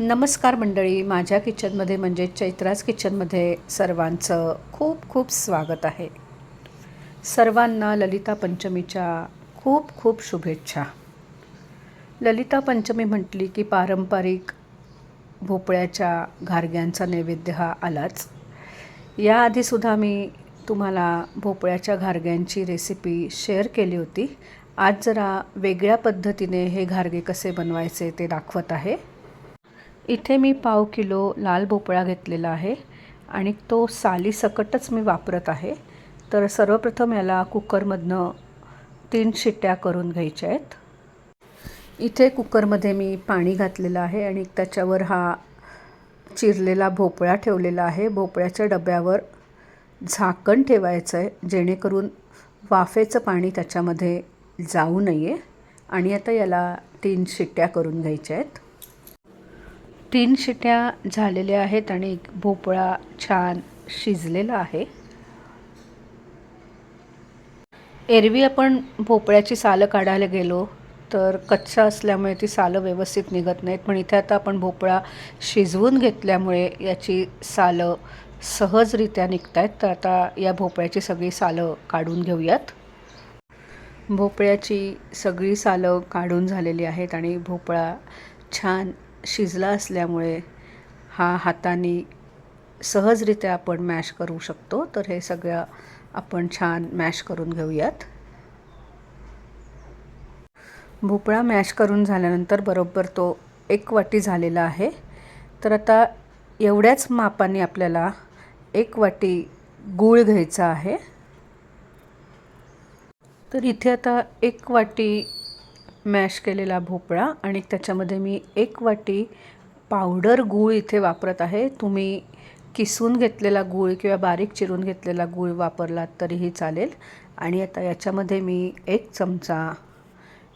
नमस्कार मंडळी. माझ्या किचनमध्ये म्हणजे चैत्राज किचनमध्ये सर्वांचं खूप खूप स्वागत आहे. सर्वांना ललिता पंचमीच्या खूप खूप शुभेच्छा. ललिता पंचमी म्हटली की पारंपरिक भोपळ्याच्या घारग्यांचा नैवेद्य हा आलाच. याआधीसुद्धा मी तुम्हाला भोपळ्याच्या घारग्यांची रेसिपी शेअर केली होती. आज जरा वेगळ्या पद्धतीने हे घारगे कसे बनवायचे ते दाखवत आहे. इथे मी पाव किलो लाल भोपळा घेतलेला आहे आणि तो सालीसकटच मी वापरत आहे. तर सर्वप्रथम याला कुकरमधनं तीन शिट्ट्या करून घ्यायच्या आहेत. इथे कुकरमध्ये मी पाणी घातलेलं आहे आणि त्याच्यावर हा चिरलेला भोपळा ठेवलेला आहे. भोपळ्याच्या डब्यावर झाकण ठेवायचं आहे जेणेकरून वाफेचं पाणी त्याच्यामध्ये जाऊ नये. आणि आता याला तीन शिट्ट्या करून घ्यायच्या आहेत. तीन शिट्या झालेल्या आहेत आणि एक भोपळा छान शिजलेला आहे. एरवी आपण भोपळ्याची सालं काढायला गेलो तर कच्चा असल्यामुळे ती सालं व्यवस्थित निघत नाहीत. पण इथे आता आपण भोपळा शिजवून घेतल्यामुळे याची सालं सहजरित्या निघत आहेत तर आता या भोपळ्याची सगळी सालं काढून घेऊयात. भोपळ्याची सगळी सालं काढून झालेली आहेत आणि भोपळा छान शिजला असल्यामुळे हा हाताने सहजरित्या आपण मॅश करू शकतो. तर हे सगळं आपण छान मॅश करून घेऊयात. भोपळा मॅश करून झाल्यानंतर बरोबर तो एक वाटी झालेला आहे. तर आता एवढ्याच मापाने आपल्याला एक वाटी गूळ घ्यायचा आहे. तर इथे आता एक वाटी मॅश केलेला भोपळा आणि त्याच्यामध्ये मी एक वाटी पावडर गूळ इथे वापरत आहे. तुम्ही किसून घेतलेला गूळ किंवा बारीक चिरून घेतलेला गूळ वापरलात तरीही चालेल. आणि आता याच्यामध्ये मी एक चमचा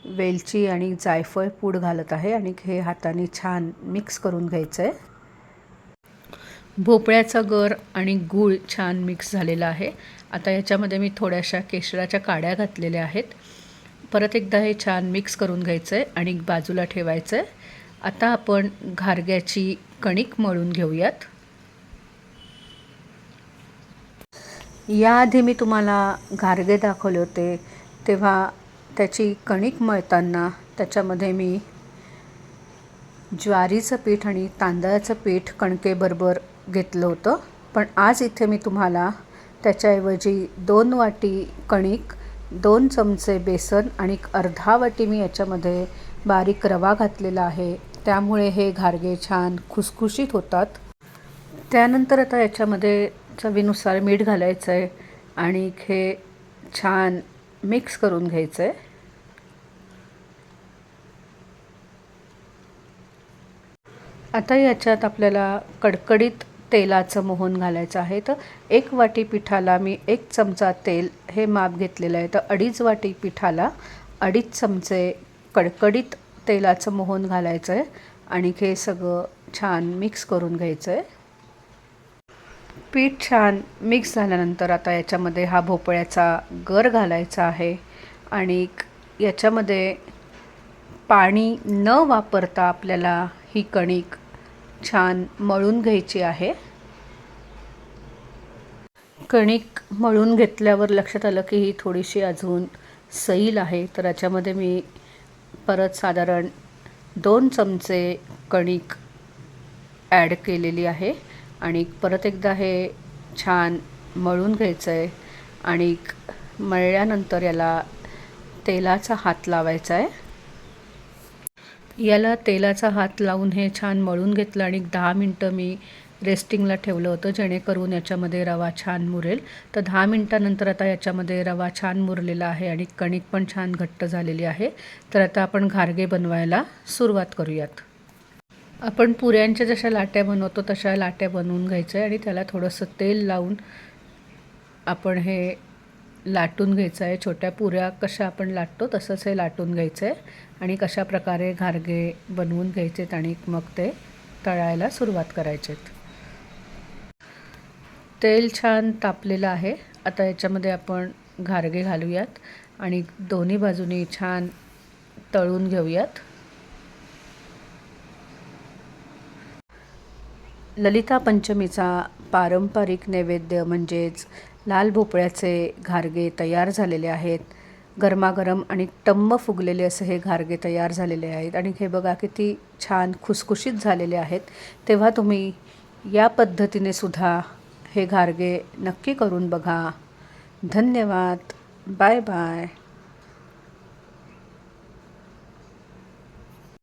वेलची आणि जायफळ पूड घालत आहे आणि हे हाताने छान मिक्स करून घ्यायचं आहे भोपळ्याचा गर आणि गूळ छान मिक्स झालेला आहे. आता याच्यामध्ये मी थोड्याशा केशराच्या काड्या घातलेल्या आहेत. परत एकदा हे छान मिक्स करून घ्यायचं आहे आणि बाजूला ठेवायचं आहे आता आपण घारग्याची कणिक मळून घेऊयात. याआधी मी तुम्हाला घारगे दाखवले होते. तेव्हा त्याची कणिक मळताना त्याच्यामध्ये मी ज्वारीचं पीठ आणि तांदळाचं पीठ कणकेबरोबर घेतलं होतं. पण आज इथे मी तुम्हाला त्याच्याऐवजी दोन वाटी कणिक दोन चमचे बेसन आणि अर्धा वाटी मी याच्यामध्ये बारीक रवा घातलेला आहे. त्यामुळे हे घारगे छान खुसखुशीत होतात. त्यानंतर आता याच्यामध्ये चवीनुसार मीठ घालायचं आहे आणि हे छान मिक्स करून घ्यायचं आहे आता याच्यात आपल्याला कडकडीत तेलाचं मोहन घालायचं आहे. तर एक वाटी पिठाला मी एक चमचा तेल हे माप घेतलेलं आहे. तर अडीच वाटी पिठाला अडीच चमचे कडकडीत तेलाचं मोहन घालायचं आहे. आणि हे सगळं छान मिक्स करून घ्यायचं आहे पीठ छान मिक्स झाल्यानंतर आता याच्यामध्ये हा भोपळ्याचा गर घालायचा आहे. आणि याच्यामध्ये पाणी न वापरता आपल्याला ही कणिक छान मळून घ्यायची आहे. कणिक मळून घेतल्यावर लक्षात आलं की ही थोडीशी अजून सैल आहे. तर याच्यामध्ये मी परत साधारण दोन चमचे कणिक ॲड केलेली आहे. आणि परत एकदा हे छान मळून घ्यायचं आहे आणि मळल्यानंतर याला तेलाचा हात लावायचा आहे याला तेलाचा हात लावून हे छान मळून घेतलं आणि दहा मिनटं मी रेस्टिंगला ठेवलं होतं जेणेकरून याच्यामध्ये रवा छान मुरेल. तर दहा मिनटानंतर आता याच्यामध्ये रवा छान मुरलेला आहे आणि कणिक पण छान घट्ट झालेली आहे. तर आता आपण घारगे बनवायला सुरुवात करूयात. आपण पुऱ्यांच्या जशा लाट्या बनवतो तशा लाट्या बनवून घ्यायचं आहे आणि त्याला थोडंसं तेल लावून आपण हे लाटून घ्यायचं आहे छोट्या पुऱ्या कशा आपण लाटतो तसंच हे लाटून घ्यायचं आहे आणि कशा प्रकारे घारगे बनवून घ्यायचेत आणि मग ते तळायला सुरुवात करायचेत. तेल छान तापलेलं आहे. आता याच्यामध्ये आपण घारगे घालूयात आणि दोन्ही बाजूनी छान तळून घेऊयात. ललिता पंचमीचा पारंपरिक नैवेद्य म्हणजेच लाल भोपळ्याचे घारगे तयार झालेले आहेत. गरमागरम आणि टम्म फुगलेले असे हे घारगे तयार झालेले आहेत. आणि हे बघा किती छान खुसखुशीत झालेले आहेत. तेव्हा तुम्ही या पद्धतीने सुद्धा हे घारगे नक्की करून बघा. धन्यवाद. Bye bye.